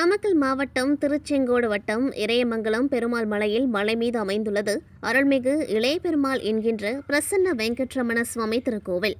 நாமக்கல் மாவட்டம் திருச்செங்கோடு வட்டம் இறையமங்கலம் பெருமாள் மலையில் மலை மீது அமைந்துள்ளது அருள்மிகு இளைய பெருமாள் என்கின்ற பிரசன்ன வெங்கட்ரமண சுவாமி திருக்கோவில்.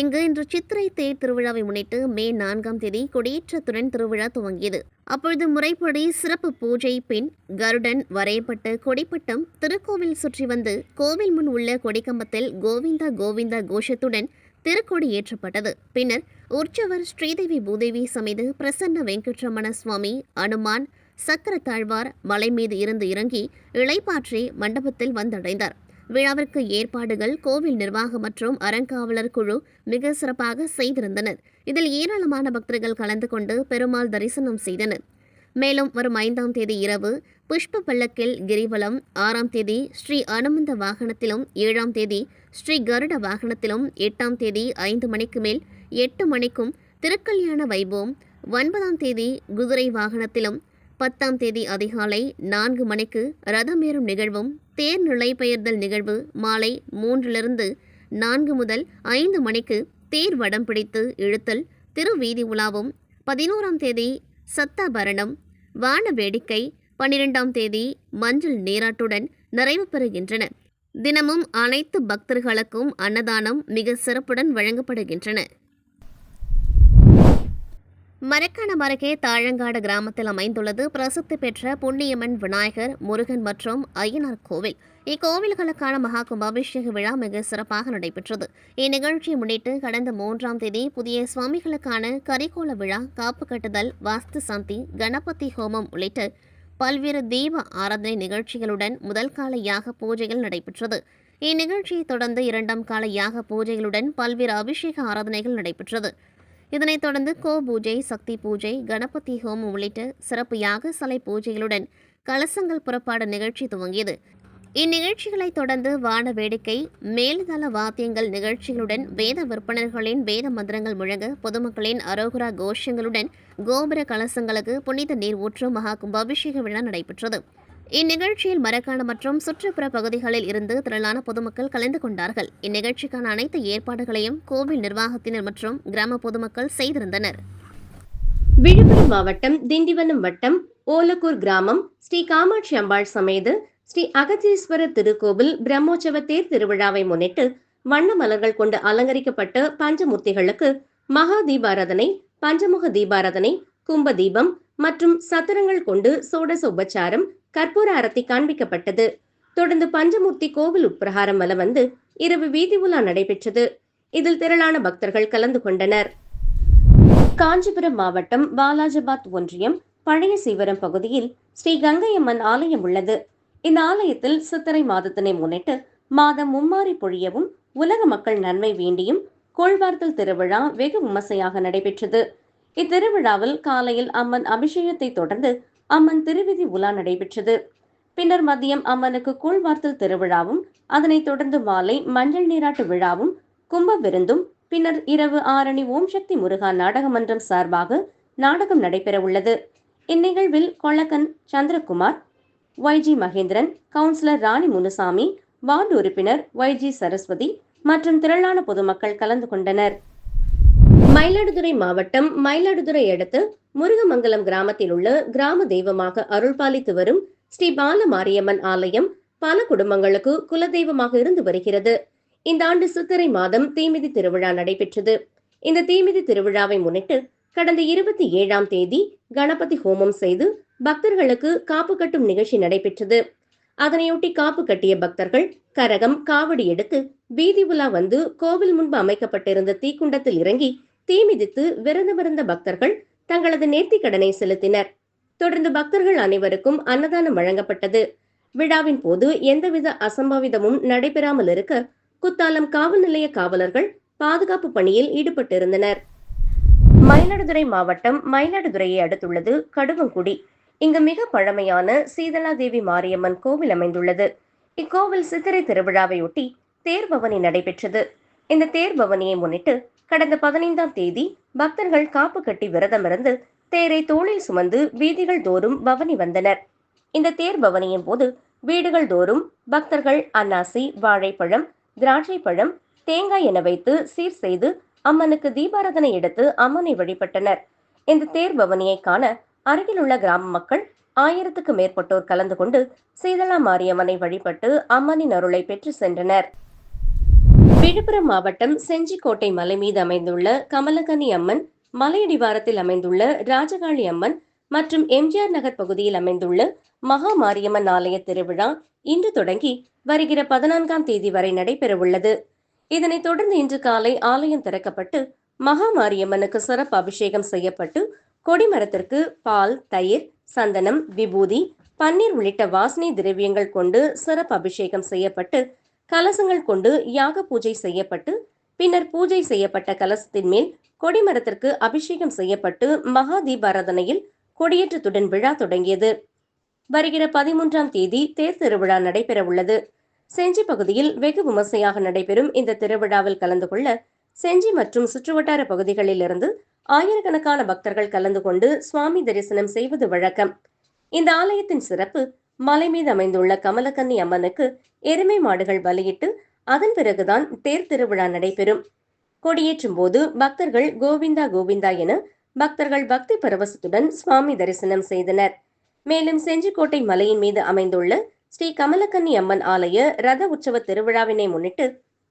இங்கு இன்று சித்திரை தேர் திருவிழாவை முன்னிட்டு மே நான்காம் தேதி கொடியேற்றத்துடன் திருவிழா துவங்கியது. அப்பொழுது முறைப்படி சிறப்பு பூஜை பின் கருடன் வரையப்பட்ட கொடிப்பட்டம் திருக்கோவில் சுற்றி வந்து கோவில் முன் உள்ள கொடிக்கம்பத்தில் கோவிந்தா கோவிந்தா கோஷத்துடன் திருக்கொடி ஏற்றப்பட்டது. பின்னர் உற்சவர் ஸ்ரீதேவி பூதேவி சமேத பிரசன்ன வெங்கட்ரமண சுவாமி அனுமான் சக்கர தாழ்வார் மலை மீது இருந்து இறங்கி இளைப்பாற்றி மண்டபத்தில் வந்தடைந்தார். விழாவிற்கு ஏற்பாடுகள் கோவில் நிர்வாகம் மற்றும் அறங்காவலர் குழு மிக சிறப்பாக செய்திருந்தனர். இதில் ஏராளமான பக்தர்கள் கலந்து கொண்டு பெருமாள் தரிசனம் செய்தனர். மேலும் வரும் ஐந்தாம் தேதி இரவு புஷ்ப பல்லக்கில் கிரிவலம் ஆறாம் தேதி ஸ்ரீ அனுமந்த வாகனத்திலும் ஏழாம் தேதி ஸ்ரீ கருட வாகனத்திலும் எட்டாம் தேதி ஐந்து மணிக்கு மேல் எட்டு மணிக்கும் திருக்கல்யாண வைபவம். ஒன்பதாம் தேதி குதிரை வாகனத்திலும் பத்தாம் தேதி அதிகாலை நான்கு மணிக்கு ரதமேறும் நிகழ்வும் தேர் நிலைபெயர்தல் நிகழ்வு மாலை மூன்றிலிருந்து நான்கு முதல் ஐந்து மணிக்கு தேர் வடம் பிடித்து இழுத்தல் திருவீதி உலாவும். பதினோராம் தேதி சத்தாபரணம் வான வேடிக்கை. பன்னிரெண்டாம் தேதி மஞ்சள் நீராட்டுடன் நிறைவு பெறுகின்றன. தினமும் அனைத்து பக்தர்களுக்கும் அன்னதானம் மிக சிறப்புடன் வழங்கப்படுகின்றன. மரக்காணம் அருகே தாழங்காடு கிராமத்தில் அமைந்துள்ளது பிரசித்தி பெற்ற புண்ணியம்மன் விநாயகர் முருகன் மற்றும் ஐயனார் கோவில். இக்கோவில்களுக்கான மகா கும்பாபிஷேக விழா மிக சிறப்பாக நடைபெற்றது. இந்நிகழ்ச்சியை முன்னிட்டு கடந்த மூன்றாம் தேதி புதிய சுவாமிகளுக்கான கரிகோல விழா காப்பு கட்டுதல் வாஸ்து சாந்தி கணபதி ஹோமம் உள்ளிட்ட பல்வேறு தீப ஆராதனை நிகழ்ச்சிகளுடன் முதல் கால யாக பூஜைகள் நடைபெற்றது. இந்நிகழ்ச்சியை தொடர்ந்து இரண்டாம் கால யாக பூஜைகளுடன் பல்வேறு அபிஷேக ஆராதனைகள் நடைபெற்றது. இதனைத் தொடர்ந்து கோ பூஜை சக்தி பூஜை கணபதி ஹோமம் உள்ளிட்ட சிறப்பு யாக சலை பூஜைகளுடன் கலசங்கள் புறப்பாடு நிகழ்ச்சி துவங்கியது. இந்நிகழ்ச்சிகளைத் தொடர்ந்து வான வேடிக்கை மேல்தள வாத்தியங்கள் நிகழ்ச்சிகளுடன் வேத விற்பனர்களின் வேத மந்திரங்கள் முழங்க பொதுமக்களின் அரோகுரா கோஷங்களுடன் கோபுர கலசங்களுக்கு புனித நீர் ஊற்றும் மகா கும்பாபிஷேக விழா நடைபெற்றது. இந்நிகழ்ச்சியில் மரக்காடு மற்றும் சுற்றுப்புற பகுதிகளில் இருந்து திரளான பொதுமக்கள் கலந்து கொண்டார்கள். இந்நிகழ்ச்சிக்கான அனைத்து ஏற்பாடுகளையும் கோவில் நிர்வாகத்தினர் மற்றும் கிராம பொதுமக்கள் செய்திருந்தனர். விழுப்புரம் மாவட்டம் திண்டிவனம் வட்டம் ஓலக்கூர் கிராமம் ஸ்ரீ காமாட்சி அம்பாள் சமேத ஸ்ரீ அகத்தீஸ்வரர் திருக்கோவில் பிரம்மோற்சவ தேர் திருவிழாவை முன்னிட்டு வண்ண மலர்கள் கொண்டு அலங்கரிக்கப்பட்ட பஞ்சமூர்த்திகளுக்கு மகா தீபாராதனை பஞ்சமுக தீபாராதனை கும்ப தீபம் மற்றும் சத்திரங்கள் கொண்டு சோடச உபச்சாரம் கற்பூர அரத்தி காண்பிக்கப்பட்டது. தொடர்ந்து பஞ்சமூர்த்தி கோவில் உட்பிரகாரம் வல வந்து இரவு வீதி உலா நடைபெற்றது. இதில் திரளான பக்தர்கள் கலந்து கொண்டனர். காஞ்சிபுரம் மாவட்டம் பாலாஜாபாத் ஒன்றியம் பழைய சீவரம் பகுதியில் ஸ்ரீ கங்கையம்மன் ஆலயம் உள்ளது. இந்த ஆலயத்தில் சித்திரை மாதத்தினை முன்னிட்டு மாதம் மும்மாரி பொழியவும் உலக மக்கள் நன்மை வேண்டியும் கோள்வார்த்தல் திருவிழா வெகு விமர்சையாக நடைபெற்றது. இத்திருவிழாவில் காலையில் அம்மன் அபிஷேகத்தை தொடர்ந்து அம்மன் திருவிதி உலா நடைபெற்றது. பின்னர் மதியம் அம்மனுக்கு கூழ்வார்த்தல் திருவிழாவும் அதனைத் தொடர்ந்து மாலை மஞ்சள் நீராட்டு விழாவும் கும்ப விருந்தும் பின்னர் இரவு ஆரணி ஓம் சக்தி முருகா நாடக மன்றம் சார்பாக நாடகம் நடைபெற உள்ளது. இந்நிகழ்வில் கொள்ளக்கன் Chandrakumar YG Mahendran councillor Rani Munusamy ward உறுப்பினர் ஒய்ஜி சரஸ்வதி மற்றும் திரளான பொதுமக்கள் கலந்து கொண்டனர். மயிலாடுதுறை மாவட்டம் மயிலாடுதுறை அடுத்து முருகமங்கலம் கிராமத்தில் உள்ள கிராம தெய்வமாக அருள்பாலித்து வரும் ஸ்ரீ பால மாரியம்மன் ஆலயம் பல குடும்பங்களுக்கு குலதெய்வமாக இருந்து வருகிறது. இந்த ஆண்டு சித்திரை மாதம் தீமிதி திருவிழா நடைபெற்றது. இந்த தீமிதி திருவிழாவை முன்னிட்டு கடந்த இருபத்தி ஏழாம் தேதி கணபதி ஹோமம் செய்து பக்தர்களுக்கு காப்பு கட்டும் நிகழ்ச்சி நடைபெற்றது. அதனையொட்டி காப்பு கட்டிய பக்தர்கள் கரகம் காவடி எடுத்து வீதி உலா வந்து கோவில் முன்பு அமைக்கப்பட்டிருந்த தீக்குண்டத்தில் இறங்கி தீ மிதித்து விரதமிருந்த பக்தர்கள் தங்களது நேர்த்திக் கடனை செலுத்தினர். தொடர்ந்து பக்தர்கள் அனைவருக்கும் அன்னதானம் வழங்கப்பட்டது. விழாவின் போது எந்தவித அசம்பாவிதமும் நடைபெறாமல் இருக்க குத்தாலம் காவல் நிலைய காவலர்கள் பாதுகாப்பு பணியில் ஈடுபட்டிருந்தனர். மயிலாடுதுறை மாவட்டம் மயிலாடுதுறையை அடுத்துள்ளது கடுவங்குடி. இங்கு மிக பழமையான சீதலாதேவி மாரியம்மன் கோவில் அமைந்துள்ளது. இக்கோவில் சித்திரை திருவிழாவையொட்டி தேர்பவனி நடைபெற்றது. இந்த தேர்பவனியை முன்னிட்டு கடந்த பதினைந்தாம் தேதி பக்தர்கள் காப்பு கட்டி விரதமிருந்து தேரை தோளில் சுமந்து வீதிகள் தோறும் பவனி வந்தனர். இந்த தேர் பவனியின் போது வீடுகள் தோறும் பக்தர்கள் அன்னாசி வாழைப்பழம் திராட்சை பழம் தேங்காய் என வைத்து சீர் செய்து அம்மனுக்கு தீபாராதனை எடுத்து அம்மனை வழிபட்டனர். இந்த தேர் பவனியை காண அருகிலுள்ள கிராம மக்கள் ஆயிரத்துக்கு மேற்பட்டோர் கலந்து கொண்டு சீதளா மாரியம்மனை வழிபட்டு அம்மனின் அருளை பெற்று சென்றனர். விழுப்புரம் மாவட்டம் செஞ்சிக்கோட்டை மலை மீது அமைந்துள்ள கமலகனி அம்மன் மலையடிவாரத்தில் அமைந்துள்ள ராஜகாளி அம்மன் மற்றும் எம்ஜிஆர் நகர் பகுதியில் அமைந்துள்ள மகா மாரியம்மன் ஆலய திருவிழா இன்று தொடங்கி வருகிற பதினான்காம் தேதி வரை நடைபெறவுள்ளது. இதனைத் தொடர்ந்து இன்று காலை ஆலயம் திறக்கப்பட்டு மகா மாரியம்மனுக்கு சிறப்பு அபிஷேகம் செய்யப்பட்டு கொடிமரத்திற்கு பால் தயிர் சந்தனம் விபூதி பன்னீர் உள்ளிட்ட வாசனை திரவியங்கள் கொண்டு சிறப்பு அபிஷேகம் செய்யப்பட்டு கலசங்கள் கொண்டு யாக பூஜை செய்யப்பட்டு பின்னர் பூஜை செய்யப்பட்ட கலசத்தின் மேல் கொடிமரத்திற்கு அபிஷேகம் செய்யப்பட்டு மகா தீபாராதனையில் கொடியேற்றத்துடன் விழா தொடங்கியது. வருகிற பதிமூன்றாம் தேதி தேர் திருவிழா நடைபெறவுள்ளது. செஞ்சி பகுதியில் வெகு விமர்சையாக நடைபெறும் இந்த திருவிழாவில் கலந்து கொள்ள செஞ்சி மற்றும் சுற்றுவட்டார பகுதிகளில் இருந்து ஆயிரக்கணக்கான பக்தர்கள் கலந்து கொண்டு சுவாமி தரிசனம் செய்வது வழக்கம். இந்த ஆலயத்தின் சிறப்பு மலை மீது அமைந்துள்ள கமலக்கன்னி அம்மனுக்கு எருமை மாடுகள் பலியிட்டு அதன் பிறகுதான் தேர் திருவிழா நடைபெறும். கொடியேற்றும் போது பக்தர்கள் கோவிந்தா கோவிந்தா என பக்தர்கள் பக்தி பரவசத்துடன் சுவாமி தரிசனம் செய்தனர். மேலும் செஞ்சிக்கோட்டை மலையின் மீது அமைந்துள்ள ஸ்ரீ கமலக்கன்னி அம்மன் ஆலய ரத உற்சவ திருவிழாவினை முன்னிட்டு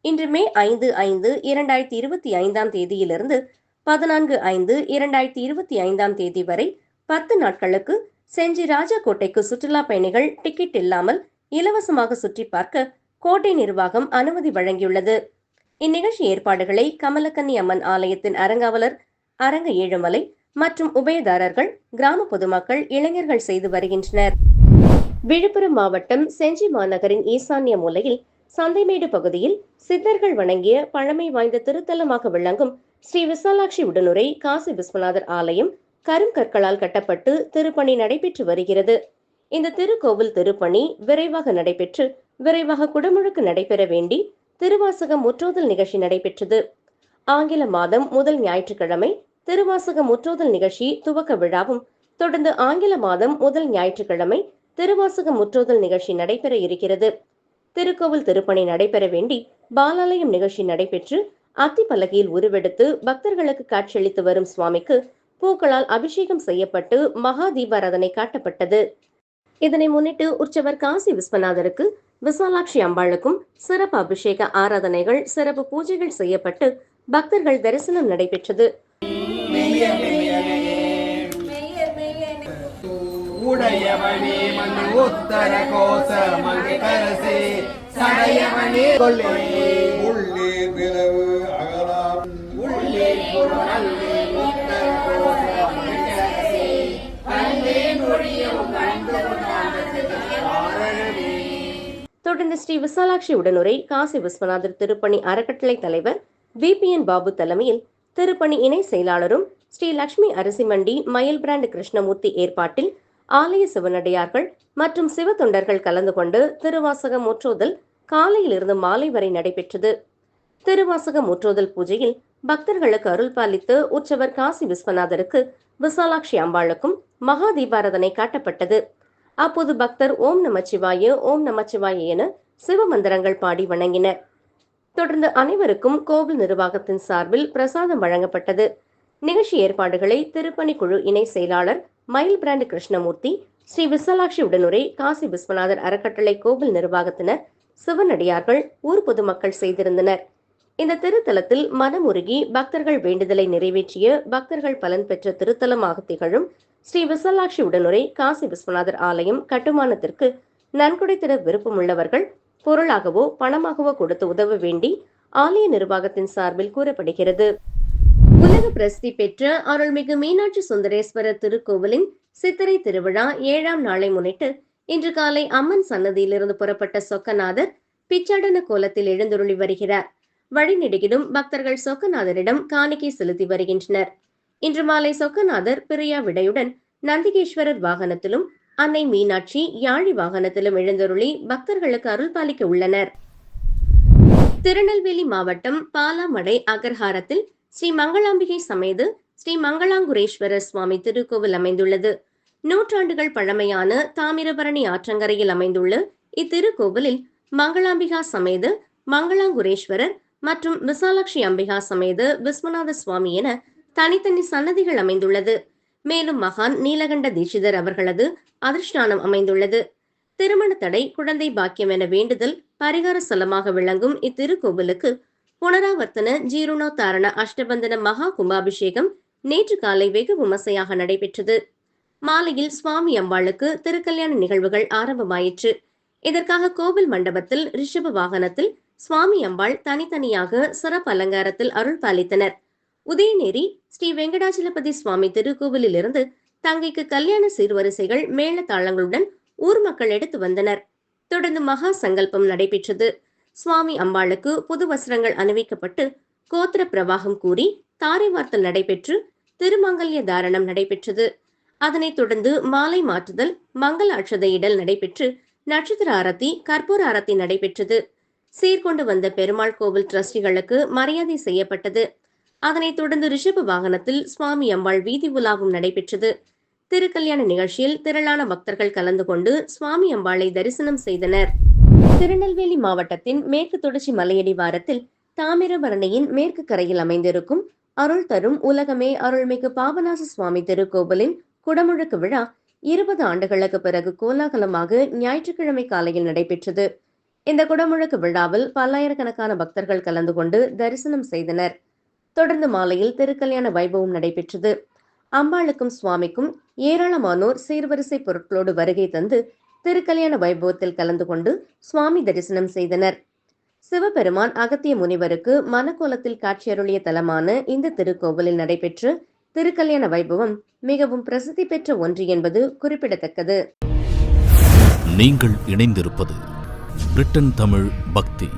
இன்று மே ஐந்து ஐந்து இரண்டாயிரத்தி இருபத்தி ஐந்தாம் தேதியிலிருந்து பதினான்கு ஐந்து இரண்டாயிரத்தி இருபத்தி ஐந்தாம் தேதி வரை பத்து நாட்களுக்கு செஞ்சி ராஜா கோட்டைக்கு சுற்றுலா பயணிகள் டிக்கெட் இல்லாமல் இலவசமாக சுற்றி பார்க்க கோட்டை நிர்வாகம் அனுமதி வழங்கியுள்ளது. இந்நிகழ்ச்சி ஏற்பாடுகளை கமலக்கன்னி அம்மன் ஆலயத்தின் அரங்காவலர் அரங்க ஏழுமலை மற்றும் உபயதாரர்கள் கிராம பொதுமக்கள் இளைஞர்கள் செய்து வருகின்றனர். விழுப்புரம் மாவட்டம் செஞ்சி மாநகரின் ஈசான்ய மூலையில் சந்தைமேடு பகுதியில் சித்தர்கள் வணங்கிய பழமை வாய்ந்த திருத்தலமாக விளங்கும் ஸ்ரீ விசாலாட்சி உடனுரை காசி விஸ்வநாதர் ஆலயம் கருங்கற்களால் கட்டப்பட்டு திருப்பணி நடைபெற்று வருகிறது. இந்த திருக்கோவில் திருப்பணி விரைவாக நடைபெற்று விரைவாக குடமுழுக்கு நடைபெற வேண்டி திருவாசக முற்றோதல் நிகழ்ச்சி நடைபெற்றது. ஆங்கில மாதம் முதல் ஞாயிற்றுக்கிழமை திருவாசக முற்றோதல் நிகழ்ச்சி துவக்க விழாவும் தொடர்ந்து ஆங்கில மாதம் முதல் ஞாயிற்றுக்கிழமை திருவாசக முற்றோதல் நிகழ்ச்சி நடைபெற இருக்கிறது. திருக்கோவில் திருப்பணி நடைபெற வேண்டி பாலாலயம் நிகழ்ச்சி நடைபெற்று அத்தி பலகையில் உருவெடுத்து பக்தர்களுக்கு காட்சியளித்து வரும் சுவாமிக்கு பூக்களால் அபிஷேகம் செய்யப்பட்டு மகா தீபாராதனை காட்டப்பட்டது. இதனை முன்னிட்டு உற்சவர் காசி விஸ்வநாதருக்கு விசாலாட்சி அம்பாளுக்கும் சிறப்பு அபிஷேக ஆராதனைகள் சிறப்பு பூஜைகள் செய்யப்பட்டு பக்தர்கள் தரிசனம் நடைபெற்றது. உத்தர தொடர்ந்து ஸ்ரீ விசாலாட்சி உடனுரை காசி விஸ்வநாதர் திருப்பணி அறக்கட்டளை தலைவர் விபிஎன் பாபு தலைமையில் திருப்பணி இணை செயலாளரும் ஸ்ரீ லட்சுமி அரசிமண்டி மயில் பிராண்ட் கிருஷ்ணமூர்த்தி ஏற்பாட்டில் ஆலய சிவனடியார்கள் மற்றும் சிவ தொண்டர்கள் கலந்து கொண்டு திருவாசக முற்றோதல் காலையிலிருந்து மாலை வரை நடைபெற்றது. திருவாசக முற்றோதல் பூஜையில் பக்தர்களுக்கு அருள் பாலித்து உற்சவர் காசி விஸ்வநாதருக்கு விசாலாட்சி அம்பாளுக்கும் மகா தீபாரதனை காட்டப்பட்டது. அப்போது பக்தர் ஓம் நமச்சிவாய ஓம் நமச்சிவாய என சிவமந்திரங்கள் பாடி வணங்கினர். தொடர்ந்து அனைவருக்கும் கோவில் நிர்வாகத்தின் சார்பில் பிரசாதம் வழங்கப்பட்டது. நிகழ்ச்சி ஏற்பாடுகளை திருப்பணி குழு இணை செயலாளர் மயில் பிராண்ட் கிருஷ்ணமூர்த்தி ஸ்ரீ விசாலாட்சி உடனுரை காசி விஸ்வநாதர் அறக்கட்டளை கோவில் நிர்வாகத்தினர் சிவனடியார்கள் ஊர் பொதுமக்கள் செய்திருந்தனர். இந்த திருத்தலத்தில் மனமுருகி பக்தர்கள் வேண்டுதலை நிறைவேற்றிய பக்தர்கள் பலன் பெற்ற திருத்தலமாக திகழும் ஸ்ரீ விசாலாட்சி உடனுரை காசி விஸ்வநாதர் ஆலயம் கட்டுமானத்திற்கு நன்கொடை தர விருப்பமுள்ளவர்கள் பொருளாகவோ பணமாகவோ கொடுத்து உதவ வேண்டி ஆலய நிர்வாகத்தின் சார்பில் கூறப்படுகிறது. உலக பிரசித்தி பெற்ற அருள்மிகு மீனாட்சி சுந்தரேஸ்வரர் திருக்கோவிலின் சித்திரை திருவிழா ஏழாம் நாளை முன்னிட்டு இன்று காலை அம்மன் சன்னதியிலிருந்து புறப்பட்ட சொக்கநாதர் பிச்சாடன கோலத்தில் எழுந்துருளி வருகிறார். வழிநெடுகிலும் பக்தர்கள் சொக்கநாதரிடம் காணிக்கை செலுத்தி வருகின்றனர். இன்று மாலை சொக்கநாதர் பிரியா விடையுடன் நந்திகேஸ்வரர் வாகனத்திலும் அன்னை மீனாட்சி யாழி வாகனத்திலும் எழுந்தருளி பக்தர்களுக்கு அருள் பாலிக்க உள்ளனர். திருநெல்வேலி மாவட்டம் பாலாமடை அகர்ஹாரத்தில் ஸ்ரீ மங்களாம்பிகை சமேது ஸ்ரீ மங்களாங்குரேஸ்வரர் சுவாமி திருக்கோவில் அமைந்துள்ளது. நூற்றாண்டுகள் பழமையான தாமிரபரணி ஆற்றங்கரையில் அமைந்துள்ள இத்திருக்கோவிலில் மங்களாம்பிகா சமேது மங்களாங்குரேஸ்வரர் மற்றும் விசாலாட்சி அம்பிகா சமேது விஸ்வநாத சுவாமி என தனித்தனி சன்னதிகள் அமைந்துள்ளது. மேலும் மகான் நீலகண்ட தீட்சிதர் அவர்களது அதிர்ஷ்டானம் அமைந்துள்ளது. திருமண தடை குழந்தை பாக்கியம் என வேண்டுதல் பரிகார ஸ்தலமாக விளங்கும் இத்திருக்கோவிலுக்கு புனராவர்த்தன ஜீருணோத்தாரண அஷ்டபந்தன மகா கும்பாபிஷேகம் நேற்று காலை வெகு விமர்சையாக நடைபெற்றது. மாலையில் சுவாமி அம்பாளுக்கு திருக்கல்யாண நிகழ்வுகள் ஆரம்பமாயிற்று. இதற்காக கோவில் மண்டபத்தில் ரிஷப வாகனத்தில் சுவாமி அம்பாள் தனித்தனியாக சிறப்பு அலங்காரத்தில் அருள் பாலித்தனர். உதயநேரி ஸ்ரீ வெங்கடாச்சலபதி சுவாமி திருக்கோவிலில் இருந்து தங்கைக்கு கல்யாண சீர்வரிசைகள் மேள தாளங்களுடன் ஊர் மக்கள் எடுத்து வந்தனர். தொடர்ந்து மகா சங்கல்பம் நடைபெற்றது. சுவாமி அம்பாளுக்கு புது வஸ்திரங்கள் அணிவிக்கப்பட்டு கோத்திர பிரவாகம் கூறி தாரை வார்த்தல் நடைபெற்று திருமங்கல்ய தாரணம் நடைபெற்றது. அதனைத் தொடர்ந்து மாலை மாற்றுதல் மங்கள அட்சதையிடல் நடைபெற்று நட்சத்திர ஆரத்தி கற்பூர ஆரத்தி நடைபெற்றது. சீர்கொண்டு வந்த பெருமாள் கோவில் டிரஸ்டிகளுக்கு மரியாதை செய்யப்பட்டது. அதனைத் தொடர்ந்து ரிஷப வாகனத்தில் சுவாமி அம்பாள் வீதி உலாவும் நடைபெற்றது. திருக்கல்யாண நிகழ்ச்சியில் திரளான பக்தர்கள் கலந்து கொண்டு சுவாமி அம்பாளை தரிசனம் செய்தனர். திருநெல்வேலி மாவட்டத்தின் மேற்கு தொடர்ச்சி மலையடிவாரத்தில் தாமிரபரணியின் மேற்கு கரையில் அமைந்திருக்கும் அருள் தரும் உலகமே அருள்மிகு பாபநாச சுவாமி திருக்கோவிலின் குடமுழுக்கு விழா இருபது ஆண்டுகளுக்கு பிறகு கோலாகலமாக ஞாயிற்றுக்கிழமை காலையில் நடைபெற்றது. இந்த குடமுழுக்கு விழாவில் பல்லாயிரக்கணக்கான பக்தர்கள் கலந்து கொண்டு தரிசனம் செய்தனர். தொடர்ந்து மாலையில் திருக்கல்யாண வைபவம் நடைபெற்றது. அம்பாளுக்கும் சுவாமிக்கும் ஏராளமானோர் சீர்வரிசை பொருட்களோடு வருகை தந்து திருக்கல்யாண வைபவத்தில் கலந்து கொண்டு சுவாமி தரிசனம் செய்தனர். சிவபெருமான் அகத்திய முனிவருக்கு மனக்கோலத்தில் காட்சியருளிய தலமான இந்த திருக்கோவிலில் நடைபெற்ற திருக்கல்யாண வைபவம் மிகவும் பிரசித்தி பெற்ற ஒன்று என்பது குறிப்பிடத்தக்கது. நீங்கள் இணைந்திருப்பது பிரிட்டன் தமிழ் பக்தி.